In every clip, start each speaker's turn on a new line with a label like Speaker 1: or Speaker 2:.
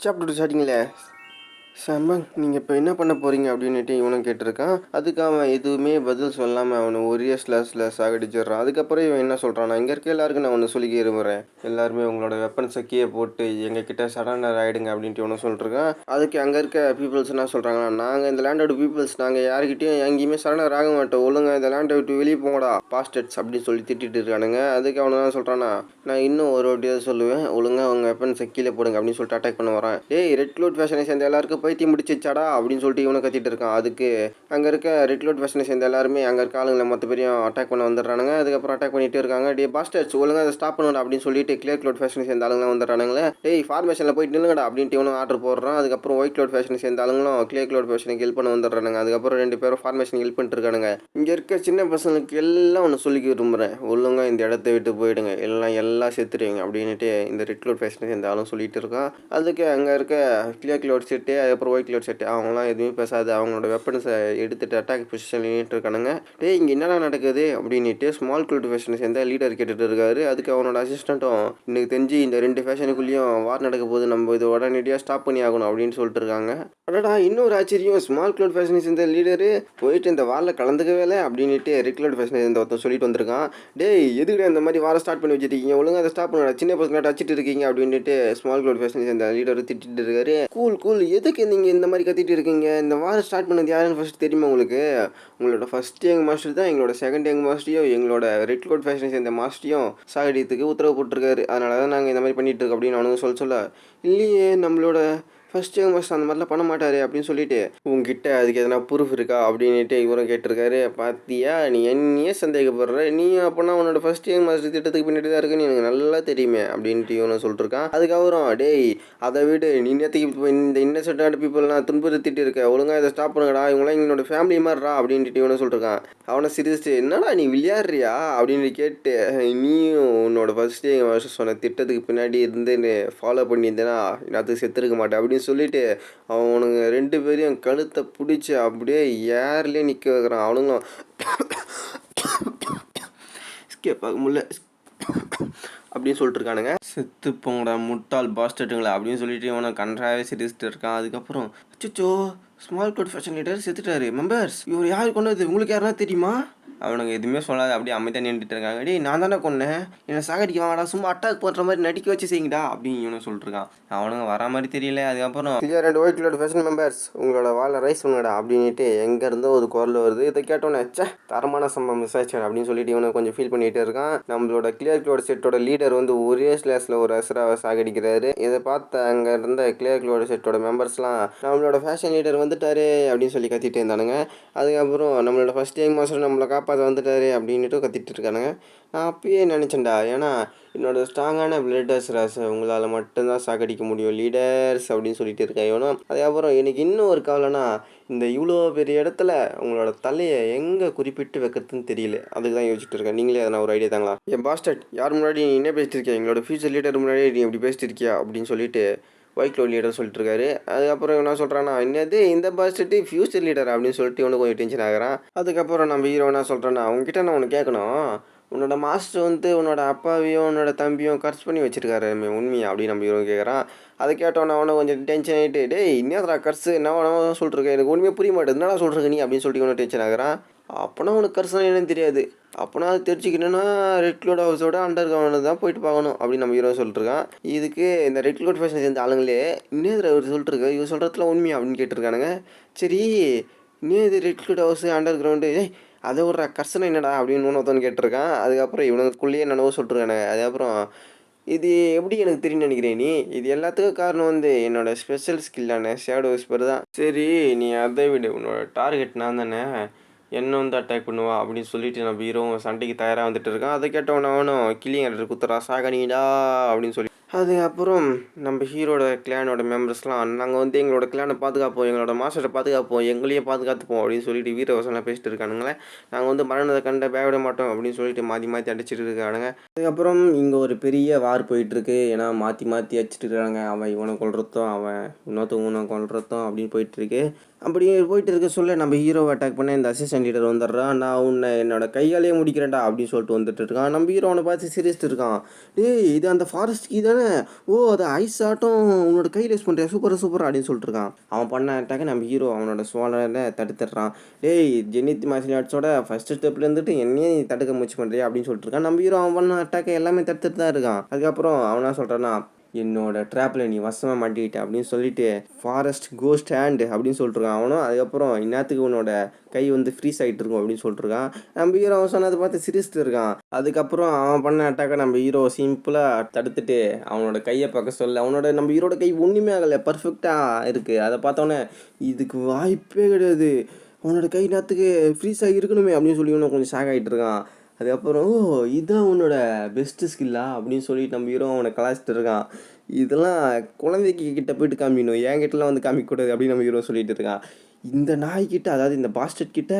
Speaker 1: chapter 13 சமங் நீங்கள் இப்போ என்ன பண்ண போகிறீங்க அப்படின்னுட்டு இவனும் கேட்டிருக்கான். அதுக்கு அவன் எதுவுமே பதில் சொல்லாமல் அவனை ஒரே ஸ்லாஸில் சாகடிச்சிடுறான் அதுக்கப்புறம் இவன் என்ன சொல்கிறான் இங்கே இருக்க எல்லாருக்கும் நான் ஒன்று சொல்லி விரும்புகிறேன் எல்லாருமே உங்களோட வெப்பன்ஸை கீழே போட்டு எங்ககிட்ட சடனர் ஆகிடுங்க அப்படின்ட்டு இவனும் சொல்லிருக்கான் அதுக்கு அங்கே இருக்க பீப்புள்ஸ் என்ன சொல்கிறாங்கன்னா நாங்கள் இந்த லேண்டோட பீப்புள்ஸ் நாங்கள் யாருக்கிட்டையும் எங்கேயுமே சடனர் ஆக மாட்டோம். ஒழுங்காக இந்த லேண்டை விட்டு வெளியே போங்கடா. பாஸ்டர்ஸ் அப்படின்னு சொல்லி திட்டிட்டு இருக்கானுங்க. அதுக்கு அவனை தான் சொல்கிறான்னா நான் இன்னும் ஒரு வாட்டியாக சொல்லுவேன். ஒழுங்காக அவங்க வெப்பன்ஸை கீழே போடுங்க அப்படின்னு சொல்லிட்டு அட்டாக் பண்ண வரேன். ஏய் ரெட் க்ளோட் ஃபேஷனை சேர்ந்த எல்லாருக்கும் பைத்தியம் முடிச்சிச்சாடா அப்படின்னு சொல்லிட்டு இவனை கத்திட்டு இருக்கான். அதுக்கு அங்கே இருக்க ரெட் க்ளோட் ஃபேஷனை சேர்ந்த எல்லாருமே அங்கே இருக்க ஆளுங்களை மற்ற பேரையும் அட்டாக் பண்ண வந்துடுறானுங்க. அதுக்கப்புறம் அட்டாக் பண்ணிட்டு இருக்காங்க. டே பாஸ்டர்ஸ் ஒழுங்காக அதை ஸ்டாப் பண்ணுடா அப்படின்னு சொல்லிட்டு கிளியர் க்ளோட் ஃபேஷனை சேர்ந்த ஆளுங்களாம் வந்துடுறானுங்களே. டேய் ஃபார்மேஷனில் போயிட்டு நில்லுங்கடா அப்படின்ட்டு இவனும் ஆர்டர் போடுறான். அதுக்கப்புறம் ஒயிட் க்ளோட் ஃபேஷனை சேர்ந்த ஆளுங்களும் கிளியர் க்ளோட் ஃபேஷனுக்கு ஹெல்ப் பண்ண வந்துடுறானுங்க. அதுக்கப்புறம் ரெண்டு பேரும் ஃபார்மேஷன் ஹெல்ப் பண்ணிட்டு இருக்கானுங்க. இங்கே இருக்க சின்ன பசங்களுக்கு எல்லாம் ஒன்று சொல்லிக்க விரும்புகிறேன் ஒழுங்காக இந்த இடத்த விட்டு போயிடுங்க. எல்லாம் எல்லாம் செத்துடுவீங்க அப்படின்ட்டு இந்த ரெட் க்ளோட் ஃபேஷனை சேர்ந்த ஆளும் சொல்லிட்டு இருக்கான். அதுக்கு அங்கே இருக்க கிளியர் க்ளோட் செட்டு அதுக்கப்புறம் ஒயிட் க்ளோட் செட்டு அவங்களாம் எதுவுமே பேசாது. அவங்களோட வெப்பன்ஸை எடுத்துட்டு அட்டாக் பொசிஷன் நின்றுட்டு இருக்கானுங்க. டேய் இங்கே என்னடா நடக்குது? அப்படின்னுட்டு ஸ்மால் க்ளோட் ஃபேஷனை சேர்ந்த லீடர் கேட்டுட்டு இருக்காரு. அதுக்கு அவனோட அசிஸ்டண்ட்டும் எனக்கு தெரிஞ்சு இந்த ரெண்டு ஃபேஷனுக்குள்ளேயும் வார் நடக்க போது நம்ம இது உடனடியாக ஸ்டாப் பண்ணி ஆகணும் அப்படின்னு சொல்லிட்டு இருக்காங்க. அடடா இன்னொரு ஆச்சரியம். ஸ்மால் க்ளோட் ஃபேஷனை சேர்ந்த லீடரு போயிட்டு இந்த வாரில் கலந்துக்கவே இல்லை அப்படின்னுட்டு ரெட் ஃபேஷனை சேர்ந்த ஒருத்தன் சொல்லிட்டு வந்திருக்கான். டே எதுக்கு இந்த மாதிரி வாரம் ஸ்டார்ட் பண்ணி வச்சிருக்கீங்க ஒழுங்காக அதை ஸ்டாப் பண்ண சின்ன பசங்க அடிச்சிட்டு இருக்கீங்க அப்படின்ட்டு ஸ்மால் க்ளோட் ஃபேஷனை சேர்ந்த லீடர் திட்டிட்டு இருக்காரு. கூல் கூல் எதுக்கு நீங்கள் இந்த மாதிரி கத்திட்டு இருக்கீங்க? இந்த வாரம் ஸ்டார்ட் பண்ணது யாருன்னு ஃபஸ்ட் தெரியுமா உங்களுக்கு? உங்களோட ஃபர்ஸ்ட் யங் மாஸ்டர் தான் எங்களோட செகண்ட் யங் மாஸ்டரையும் எங்களோட ரெட் கோட் ஃபேஷன் சேர்ந்த மாஸ்டரையும் சாகடியத்துக்கு உத்தரவு போட்டிருக்காரு. அதனால தான் நாங்கள் இந்த மாதிரி பண்ணிட்டு இருக்கோம் அப்படின்னு அவனுங்க சொல்ல சொல்ல. இல்லையே நம்மளோட ஃபர்ஸ்ட் யங் மாஸ்டர் அந்த மாதிரிலாம் பண்ண மாட்டார் அப்படின்னு சொல்லிட்டு உங்ககிட்ட அதுக்கு எதனா ப்ரூஃப் இருக்கா? அப்படின்னுட்டு இவரும் கேட்டிருக்காரு. பார்த்தியா நீ என்னையே சந்தேகப்படுற? நீ அப்போனா உன்னோட ஃபஸ்ட் இயர் மாஸ்டர் திட்டத்துக்கு பின்னாடி தான் இருக்குன்னு எனக்கு நல்லா தெரியுமே அப்படின்ட்டு இவனும் சொல்லிருக்கான் அதுக்கப்புறம் டேய் அதை விடு. நீ நேற்றுக்கு இப்போ இந்த இன்னசென்டான பீப்புளெலாம் துன்புறுத்திட்டு இருக்க? ஒழுங்காக இதை ஸ்டாப் பண்ணுங்கடா. இவங்களாம் எங்களோட ஃபேமிலி மாதிரிடா அப்படின்ட்டு இவனும் சொல்லிருக்கான் அவனை சிரிச்சு என்னடா நீ விளையாடுறியா? அப்படின்னு கேட்டு நீயும் உன்னோட ஃபஸ்ட் இயர் மாஸ்டர் சொன்ன திட்டத்துக்கு பின்னாடி இருந்து ஃபாலோ பண்ணியிருந்தேன்னா நான் செத்துருக்க மாட்டேன். அப்படின்னு சொல்லிட்டு அவனுங்க ரெண்டு பேரையும் கழுத்தை பிடிச்சி அப்படியே ஏர்லேயே நிற்க வைக்கிறான். அவனுங்களும் ஸ்கேப் பார்க்க முடியல. அப்படின்னு சொல்லிட்டு இருக்கானுங்க. செத்து போங்கடா முட்டால் பாஸ்டட்டுங்களா அப்படின்னு சொல்லிட்டு இவனை கன்றாவே சிரிச்சுட்டு இருக்கான். அதுக்கப்புறம் அச்சோ ஸ்மால் கோட் ஃபேஷன் லீடர் செத்துட்டாரு. மெம்பர்ஸ் இவர் யார் கொண்டது? உங்களுக்கு யாருன்னா தெரியுமா? அவனுங்க எதுவுமே சொல்லாது அப்படியே அமைதியாக நின்றுட்டு இருக்காங்க. டேய் நான் தானே கொன்னேன் என்னை சாகடிக்க வாங்கடா. சும்மா அட்டாக் பண்ணுற மாதிரி நடிக்க வச்சு செய்யுங்கடா. அப்படின்னு இவனை சொல்லிட்டுருக்கான். அவனுங்க வர மாதிரி தெரியல. அதுக்கப்புறம் ரெண்டு ஒயிட்லோட ஃபேஷன் மெம்பர்ஸ் உங்களோட வாழை ரைஸ் பண்ணுங்கடா அப்படின்ட்டு எங்கேருந்தோ ஒரு குரல் வருது. இதை கேட்டோன்னே ச்சே தரமான சம்பவம் மிஸ் ஆச்சு அப்படின்னு சொல்லிட்டு இவனை கொஞ்சம் ஃபீல் பண்ணிட்டு இருக்கான். நம்மளோட கிளியர் கிளோட செட்டோட லீடர் வந்து ஒரே ஸ்லேஸில் ஒரு அசுராவை சாகடிக்கிறாரு. இதை பார்த்த அங்கே இருந்த கிளியர் கிளோட செட்டோட மெம்பர்ஸ்லாம் நம்மளோட ஃபேஷன் லீடர் வந்துட்டாரு அப்படின்னு சொல்லி கத்திட்டு இருந்தானுங்க. அதுக்கப்புறம் நம்மளோட ஃபர்ஸ்ட் டைம் மாஸ்டர் நம்மளை காப்பாற்ற வந்துட்டாரு அப்படின்ட்டு கத்திட்டு இருக்கானுங்க நான் அப்பயே நினச்சேன்டா ஏன்னா என்னோடய ஸ்ட்ராங்கான பிளட்டர்ஸ் ராசை உங்களால் மட்டும்தான் சாகடிக்க முடியும் லீடர்ஸ் அப்படின்னு சொல்லிட்டு இருக்கேன். இவனும் அதுக்கப்புறம் எனக்கு இன்னும் ஒரு கவலைனா இந்த இவ்வளோ பெரிய இடத்துல உங்களோட தலையை எங்கே குறிப்பிட்டு வைக்கிறதுன்னு தெரியல. அதுக்கு தான் யோசிச்சுட்டு இருக்கேன். நீங்களே அதை ஒரு ஐடியா தாங்களா? என் பாஸ்டட் யார் முன்னாடி நீ என்ன பேசிட்டு இருக்கியா? எங்களோட ஃபியூச்சர் லீடர் முன்னாடி நீ இப்படி பேசிட்டு இருக்கியா? அப்படின்னு சொல்லிட்டு ஒயிட் லீடர் சொல்லிட்டு இருக்காரு அதுக்கப்புறம் என்ன சொல்கிறான்னா என்னது இந்த பாஸ்டட்டு ஃபியூச்சர் லீடர் அப்படின்னு சொல்லிட்டு இவனுக்கு கொஞ்சம் டென்ஷன் ஆகிறான். அதுக்கப்புறம் நம்ம ஹீரோ என்ன சொல்கிறேன்னா அவங்ககிட்ட நான் ஒன்று கேட்கணும். உன்னோட மாஸ்டர் வந்து உன்னோட அப்பாவையும் உன்னோட தம்பியும் கர்ஸ் பண்ணி வச்சுருக்காரு உண்மையை? அப்படின்னு நம்ம ஹீரோ கேட்குறான் அதை கேட்டோன்னே அவனை கொஞ்சம் டென்ஷன் ஆகிட்டு டேய் என்னடா கர்ஸு என்ன வேணாலும் சொல்லிட்டுருக்கேன் எனக்கு உண்மையாக புரிய மாட்டேது என்னடா சொல்கிறீங்க நீ? அப்படின்னு சொல்லிட்டு இவனை டென்ஷன் ஆகிறான். அப்போனா உனக்கு கர்சன் என்னன்னு தெரியாது. அப்போனா அது தெரிஞ்சுக்கணுன்னா ரெட் க்ளோட் ஹவுஸோட அண்டர் கிரவுண்டு தான் போயிட்டு பார்க்கணும் அப்படின்னு நம்ம ஹீரோ சொல்லிட்டுருக்கான். இதுக்கு இந்த ரெட் க்ளோட் ஃபேஷன் சேர்ந்த ஆளுங்களே இன்னும் இவர் சொல்லிட்டுருக்கு இவர் சொல்கிறதுல உண்மையா அப்படின்னு கேட்டிருக்கானுங்க. சரி இன்னும் இது red cloud house underground அதை ஒரு கர்சனை என்னடா அப்படின்னு ஒருத்தவன் கேட்டிருக்கான். அதுக்கப்புறம் இவனுக்குள்ளேயே என்னென்னவோ சொல்லிட்டுருக்கானுங்க. அதுக்கப்புறம் இது எப்படி எனக்கு தெரியும் நினைக்கிறேன் நீ? இது எல்லாத்துக்கும் காரணம் வந்து என்னோடய ஸ்பெஷல் ஸ்கில்லான ஷேடோ விஸ்பர் தான் சரி நீ அதை விடு. உன்னோட டார்கெட் நான் தானே. என்ன வந்து அட்டாக் பண்ணுவா அப்படின்னு சொல்லிட்டு நம்ம ஹீரோவும் சண்டைக்கு தயாராக வந்துட்டு இருக்கான். அதை கேட்டவன அவனும் கிளிங்க குத்துறா சாகனிடா அப்படின்னு சொல்லி. அதுக்கப்புறம் நம்ம ஹீரோட கிளானோட மெம்பர்ஸ்லாம் நாங்கள் வந்து எங்களோட கிளானை பாதுகாப்போம் எங்களோட மாஸ்டரை பாதுகாப்போம் எங்களையே பாதுகாத்துப்போம் அப்படின்னு சொல்லிட்டு வீரவசனம் பேசிட்டு இருக்கானுங்களே. நாங்கள் வந்து மரணத்தை கண்ட பயவிட மாட்டோம் அப்படின்னு சொல்லிட்டு மாற்றி மாற்றி அடிச்சிட்டு இருக்கானுங்க. அதுக்கப்புறம் இங்கே ஒரு பெரிய வார் போயிட்டுருக்கு ஏன்னா மாற்றி மாற்றி அடிச்சிட்டு இருக்காங்க அவன் இவனை கொள்றதும் அவன் இன்னொருத்தவங்க இவனை கொள்றதும் அப்படின்னு போயிட்டுருக்கு அப்படி போயிட்டு இருக்க சொல்ல. நம்ம ஹீரோவை அட்டாக் பண்ண இந்த அசிஸ்டன்ட் லீடர் வந்துடுறான் நான் உன்னை என்னோட கையாலேயே முடிக்கிறேன்டா அப்படின்னு சொல்லிட்டு வந்துட்டு இருக்கான் நம்ம ஹீரோ அவனை பார்த்து சிரிச்சிட்டு இருக்கான். டேய் இது அந்த ஃபாரஸ்ட் கீ தானே? ஓ அது ஐஸ் ஆட்டம். உன்னோட கை ரேஸ் பண்ணுறேன் சூப்பர் சூப்பர் அப்படின்னு சொல்லிட்டு இருக்கான். அவன் பண்ண அட்டாக்க நம்ம ஹீரோ அவனோட சோழனை தடுத்துடுறான். டேய் ஜெனித் மார்ஷியல் ஆர்ட்ஸோட ஃபர்ஸ்ட் ஸ்டெப்ல இருந்துட்டு என்னையே தடுக்க முயற்சி பண்ணுறியா அப்படின்னு சொல்லிட்டு இருக்கான். நம்ம ஹீரோ அவன் பண்ண அட்டாக்க எல்லாமே தடுத்துட்டு தான் இருக்கான். அதுக்கப்புறம் அவனா சொல்கிறான்னா என்னோட ட்ராப்பில் நீ வசமாக மாட்டிக்கிட்ட அப்படின்னு சொல்லிட்டு ஃபாரஸ்ட் கோஸ்ட் ஹேண்டு அப்படின்னு சொல்லிட்டுருக்கான் அவனும். அதுக்கப்புறம் இன்னத்துக்கு உன்னோட கை வந்து ஃப்ரீஸ் ஆகிட்டு இருக்கும் அப்படின்னு சொல்லிட்டுருக்கான். நம்ம ஹீரோ அவன் சொன்னதை பார்த்து சிரிச்சுட்டு இருக்கான். அதுக்கப்புறம் அவன் பண்ண அட்டாக்கை நம்ம ஹீரோ சிம்பிளாக தடுத்துட்டு அவனோட கையை பார்க்க சொல்ல அவனோட நம்ம ஹீரோட கை ஒன்றுமே ஆகலை பர்ஃபெக்டாக இருக்குது அதை பார்த்தோன்னே இதுக்கு வாய்ப்பே கிடையாது. அவனோட கை நேரத்துக்கு ஃப்ரீஸ் ஆகி இருக்கணுமே அப்படின்னு சொல்லி இன்னும் கொஞ்சம் ஷாக் ஆகிட்டு இருக்கான். அதுக்கப்புறம் ஓ இதான் உன்னோட பெஸ்ட்டு ஸ்கில்லா அப்படின்னு சொல்லிட்டு நம்ம ஹீரோ அவனை கலாச்சிட்டு இருக்கான். இதெல்லாம் குழந்தைக்கு கிட்ட போயிட்டு காமிக்கணும். என் கிட்டலாம் வந்து காமிக்கக்கூடாது அப்படின்னு நம்ம ஹீரோ சொல்லிட்டு இருக்கான். இந்த நாய்கிட்ட அதாவது இந்த பாஸ்டட் கிட்ட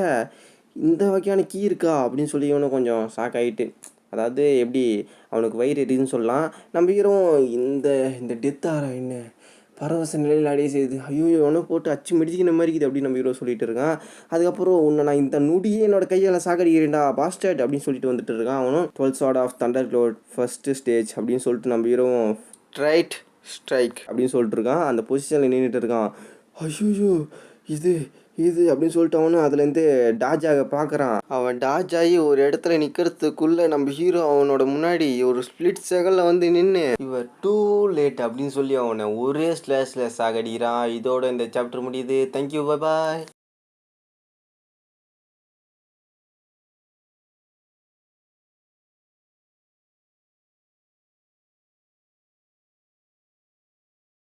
Speaker 1: இந்த வகையான கீ இருக்கா? அப்படின்னு சொல்லி இவனும் கொஞ்சம் ஷாக் ஆகிட்டு அதாவது எப்படி அவனுக்கு வயிறு எரியுதுன்னு சொல்லலாம். நம்ம ஹீரோ இந்த இந்த டெத் ஆற என்ன? பரவச நிலையில் அடைய செய்யுது. ஐயோ உனக்கு போட்டு அச்சு மிடிச்சிக்கிற மாதிரி இருக்குது அப்படின்னு நம்ம ஹீரோ சொல்லிட்டு இருக்கான். அதுக்கப்புறம் உன்னை நான் இந்த நொடியே என்னோட கையால் சாகடிக்கிறேன்டா பாஸ்டர்ட் அப்படின்னு சொல்லிட்டு வந்துட்டு இருக்கான் அவனும். Twelve shard of thunder cloud first stage அப்படின்னு சொல்லிட்டு நம்ம ஹீரோ ஸ்ட்ரைட் ஸ்ட்ரைக் அப்படின்னு சொல்லிட்டு இருக்கான். அந்த பொசிஷனில் நின்றுட்டு இருக்கான். ஐயோ இது இது அப்படின்னு சொல்லிட்டு அவனும் அதுலேருந்து டாஜ் ஆக பார்க்குறான். அவன் டாஜ் ஆகி ஒரு இடத்துல நிற்கிறதுக்குள்ளே நம்ம ஹீரோ அவனோட முன்னாடி ஒரு ஸ்பிளிட் செகலில் வந்து நின்று இவர் டூ லேட் அப்படின்னு சொல்லி அவனை ஒரே ஸ்லேஷில் சாகடிக்கிறான் இதோட இந்த சாப்டர் முடியுது. Thank you bye